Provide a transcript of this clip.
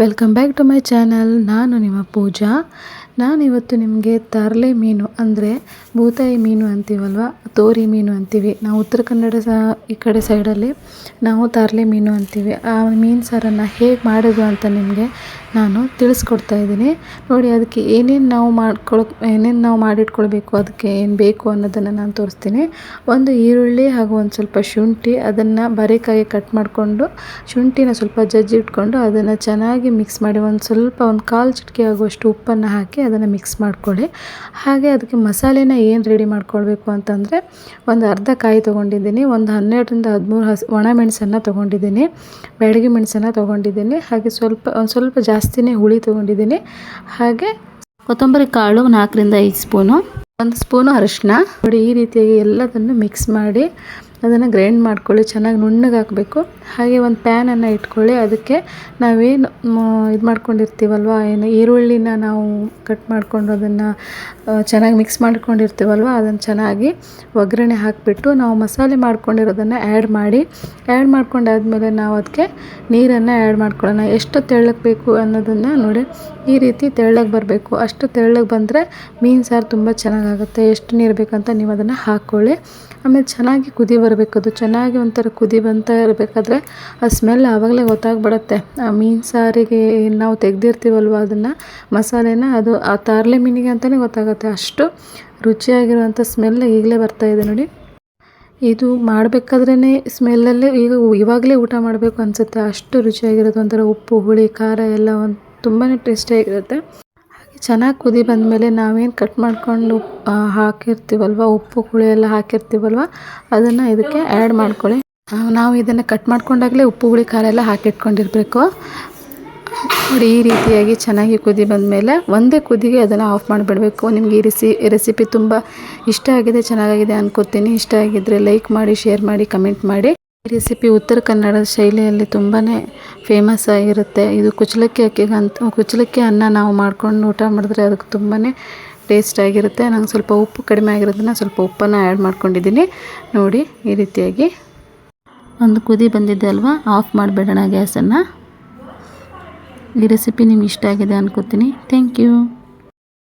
Welcome back to my channel ನಾನು ನಿಮ್ಮ ಪೂಜಾ. ನಾನಿವತ್ತು ನಿಮಗೆ ತರಲೆ ಮೀನು ಅಂದರೆ ಬೂತಾಯಿ ಮೀನು ಅಂತೀವಲ್ವ? ತೋರಿ ಮೀನು ಅಂತೀವಿ. ನಾವು ಉತ್ತರ ಕನ್ನಡ ಸಹ ಈ ಕಡೆ ಸೈಡಲ್ಲಿ ನಾವು ತರಲೆ ಮೀನು ಅಂತೀವಿ. ಆ ಮೀನು ಸಾರನ್ನು ಹೇಗೆ ಮಾಡೋದು ಅಂತ ನಿಮಗೆ ನಾನು ತಿಳಿಸ್ಕೊಡ್ತಾ ಇದ್ದೀನಿ. ನೋಡಿ, ಅದಕ್ಕೆ ಏನೇನು ನಾವು ಮಾಡ್ಕೊಳಕ್, ಏನೇನು ನಾವು ಮಾಡಿಟ್ಕೊಳ್ಬೇಕು, ಅದಕ್ಕೆ ಏನು ಬೇಕು ಅನ್ನೋದನ್ನು ನಾನು ತೋರಿಸ್ತೀನಿ. ಒಂದು ಈರುಳ್ಳಿ ಹಾಗೂ ಒಂದು ಸ್ವಲ್ಪ ಶುಂಠಿ, ಅದನ್ನು ಬರೀಕಾಯಿ ಕಟ್ ಮಾಡಿಕೊಂಡು, ಶುಂಠಿನ ಸ್ವಲ್ಪ ಜಜ್ಜಿ ಇಟ್ಕೊಂಡು ಅದನ್ನು ಚೆನ್ನಾಗಿ ಮಿಕ್ಸ್ ಮಾಡಿ ಒಂದು ಸ್ವಲ್ಪ ಒಂದು ಕಾಲು ಚಿಟಿಕೆ ಆಗುವಷ್ಟು ಉಪ್ಪನ್ನು ಹಾಕಿ ಅದನ್ನು ಮಿಕ್ಸ್ ಮಾಡಿಕೊಳ್ಳಿ. ಹಾಗೆ ಅದಕ್ಕೆ ಮಸಾಲೆನ ಏನು ರೆಡಿ ಮಾಡ್ಕೊಳ್ಬೇಕು ಅಂತಂದರೆ ಒಂದು ಅರ್ಧ ಕಾಯಿ ತೊಗೊಂಡಿದ್ದೀನಿ, ಒಂದು ಹನ್ನೆರಡರಿಂದ ಹದಿಮೂರು ಹಸಿ, ಒಣ ಮೆಣಸನ್ನು ತೊಗೊಂಡಿದ್ದೀನಿ ಬೆಳಗ್ಗೆ ಮೆಣಸನ್ನು ತೊಗೊಂಡಿದ್ದೀನಿ, ಹಾಗೆ ಸ್ವಲ್ಪ, ಒಂದು ಸ್ವಲ್ಪ ಜಾಸ್ತಿನೇ ಹುಳಿ ತೊಗೊಂಡಿದ್ದೀನಿ, ಹಾಗೆ ಕೊತ್ತಂಬರಿ ಕಾಳು ನಾಲ್ಕರಿಂದ ಐದು ಸ್ಪೂನು ಒಂದು ಸ್ಪೂನು ಅರಿಶಿನ ನೋಡಿ ಈ ರೀತಿಯಾಗಿ ಎಲ್ಲದನ್ನು ಮಿಕ್ಸ್ ಮಾಡಿ ಅದನ್ನು ಗ್ರೈಂಡ್ ಮಾಡ್ಕೊಳ್ಳಿ, ಚೆನ್ನಾಗಿ ನುಣ್ಣಗೆ ಹಾಕಬೇಕು. ಹಾಗೆ ಒಂದು ಪ್ಯಾನನ್ನು ಇಟ್ಕೊಳ್ಳಿ, ಅದಕ್ಕೆ ನಾವೇನು ಇದು ಮಾಡ್ಕೊಂಡಿರ್ತೀವಲ್ವ, ಏನು ಈರುಳ್ಳಿನ ನಾವು ಕಟ್ ಮಾಡಿಕೊಂಡು ಅದನ್ನು ಚೆನ್ನಾಗಿ ಮಿಕ್ಸ್ ಮಾಡ್ಕೊಂಡಿರ್ತೀವಲ್ವ, ಅದನ್ನು ಚೆನ್ನಾಗಿ ಒಗ್ಗರಣೆ ಹಾಕಿಬಿಟ್ಟು ನಾವು ಮಸಾಲೆ ಮಾಡ್ಕೊಂಡಿರೋದನ್ನು ಆ್ಯಡ್ ಮಾಡಿ ಆ್ಯಡ್ ಮಾಡ್ಕೊಂಡಾದ್ಮೇಲೆ ನಾವು ಅದಕ್ಕೆ ನೀರನ್ನು ಆ್ಯಡ್ ಮಾಡ್ಕೊಳ್ಳೋಣ. ಎಷ್ಟು ತೆಳ್ಳಗೆ ಬೇಕು ಅನ್ನೋದನ್ನು ನೋಡಿ, ಈ ರೀತಿ ತೆಳ್ಳಗೆ ಬರಬೇಕು. ಅಷ್ಟು ತೆಳ್ಳಗೆ ಬಂದರೆ ಮೀನು ಸಾರು ತುಂಬ ಚೆನ್ನಾಗಾಗುತ್ತೆ ಎಷ್ಟು ನೀರು ಬೇಕಂತ ನೀವು ಅದನ್ನು ಹಾಕ್ಕೊಳ್ಳಿ. ಆಮೇಲೆ ಚೆನ್ನಾಗಿ ಕುದಿ ಬರಬೇಕು. ಅದು ಚೆನ್ನಾಗಿ ಒಂಥರ ಕುದಿ ಬಂತ ಇರಬೇಕಾದ್ರೆ ಆ ಸ್ಮೆಲ್ ಆವಾಗಲೇ ಗೊತ್ತಾಗ್ಬಿಡತ್ತೆ. ಆ ಮೀನು ಸಾರಿಗೆ ನಾವು ತೆಗ್ದಿರ್ತೀವಲ್ವ ಅದನ್ನು? ಮಸಾಲೆನ ಅದು ಆ ತಾರ್ಲೆ ಮೀನಿಗೆ ಅಂತಲೇ ಗೊತ್ತಾಗುತ್ತೆ. ಅಷ್ಟು ರುಚಿಯಾಗಿರುವಂಥ ಸ್ಮೆಲ್ ಈಗಲೇ ಬರ್ತಾ ಇದೆ ನೋಡಿ. ಇದು ಮಾಡಬೇಕಾದ್ರೇ ಸ್ಮೆಲ್ಲಲ್ಲೇ ಈಗ ಇವಾಗಲೇ ಊಟ ಮಾಡಬೇಕು ಅನಿಸುತ್ತೆ. ಅಷ್ಟು ರುಚಿಯಾಗಿರೋದು ಒಂಥರ ಉಪ್ಪು, ಹುಳಿ, ಖಾರ ಎಲ್ಲ ಒಂದು ತುಂಬಾ ಟೇಸ್ಟಿಯಾಗಿರುತ್ತೆ ಚೆನ್ನಾಗಿ ಕುದಿ ಬಂದಮೇಲೆ ನಾವೇನು ಕಟ್ ಮಾಡ್ಕೊಂಡು ಹಾಕಿರ್ತೀವಲ್ವ? ಉಪ್ಪು, ಹುಳಿ ಎಲ್ಲ ಹಾಕಿರ್ತೀವಲ್ವ? ಅದನ್ನು ಇದಕ್ಕೆ ಆ್ಯಡ್ ಮಾಡ್ಕೊಳ್ಳಿ. ನಾವು ಇದನ್ನು ಕಟ್ ಮಾಡ್ಕೊಂಡಾಗಲೇ ಉಪ್ಪು, ಹುಳಿ, ಖಾರ ಎಲ್ಲ ಹಾಕಿಟ್ಕೊಂಡಿರಬೇಕು. ನೋಡಿ, ಈ ರೀತಿಯಾಗಿ ಚೆನ್ನಾಗಿ ಕುದಿ ಬಂದಮೇಲೆ ಒಂದೇ ಕುದಿಗೆ ಅದನ್ನು ಆಫ್ ಮಾಡಿಬಿಡಬೇಕು. ನಿಮಗೆ ಈ ರೆಸಿ ರೆಸಿಪಿ ತುಂಬ ಇಷ್ಟ ಆಗಿದೆ ಚೆನ್ನಾಗಿದೆ ಅನ್ಕೋತೀನಿ. ಇಷ್ಟ ಆಗಿದ್ದರೆ ಲೈಕ್ ಮಾಡಿ ಶೇರ್ ಮಾಡಿ ಕಮೆಂಟ್ ಮಾಡಿ. ರೆಸಿಪಿ ಉತ್ತರ ಕನ್ನಡ ಶೈಲಿಯಲ್ಲಿ ತುಂಬಾ ಫೇಮಸ್ ಆಗಿರುತ್ತೆ. ಇದು ಕುಚ್ಚಲಕ್ಕಿ ಅಕ್ಕಿಗಂತ ಕುಚ್ಚಲಕ್ಕಿ ಅನ್ನ ನಾವು ಮಾಡ್ಕೊಂಡು ಊಟ ಮಾಡಿದ್ರೆ ಅದಕ್ಕೆ ತುಂಬಾ ಟೇಸ್ಟ್ ಆಗಿರುತ್ತೆ. ನಂಗೆ ಸ್ವಲ್ಪ ಉಪ್ಪು ಕಡಿಮೆ ಆಗಿರೋದನ್ನು ಸ್ವಲ್ಪ ಉಪ್ಪನ್ನು ಆ್ಯಡ್ ಮಾಡ್ಕೊಂಡಿದ್ದೀನಿ. ನೋಡಿ, ಈ ರೀತಿಯಾಗಿ. ಒಂದು ಕುದಿ ಬಂದಿದೆ ಅಲ್ವಾ? ಆಫ್ ಮಾಡಿಬಿಡೋಣ ಗ್ಯಾಸನ್ನು. ಈ ರೆಸಿಪಿ ನಿಮ್ಗೆ ಇಷ್ಟ ಆಗಿದೆ ಅನ್ಕೋತೀನಿ. Thank you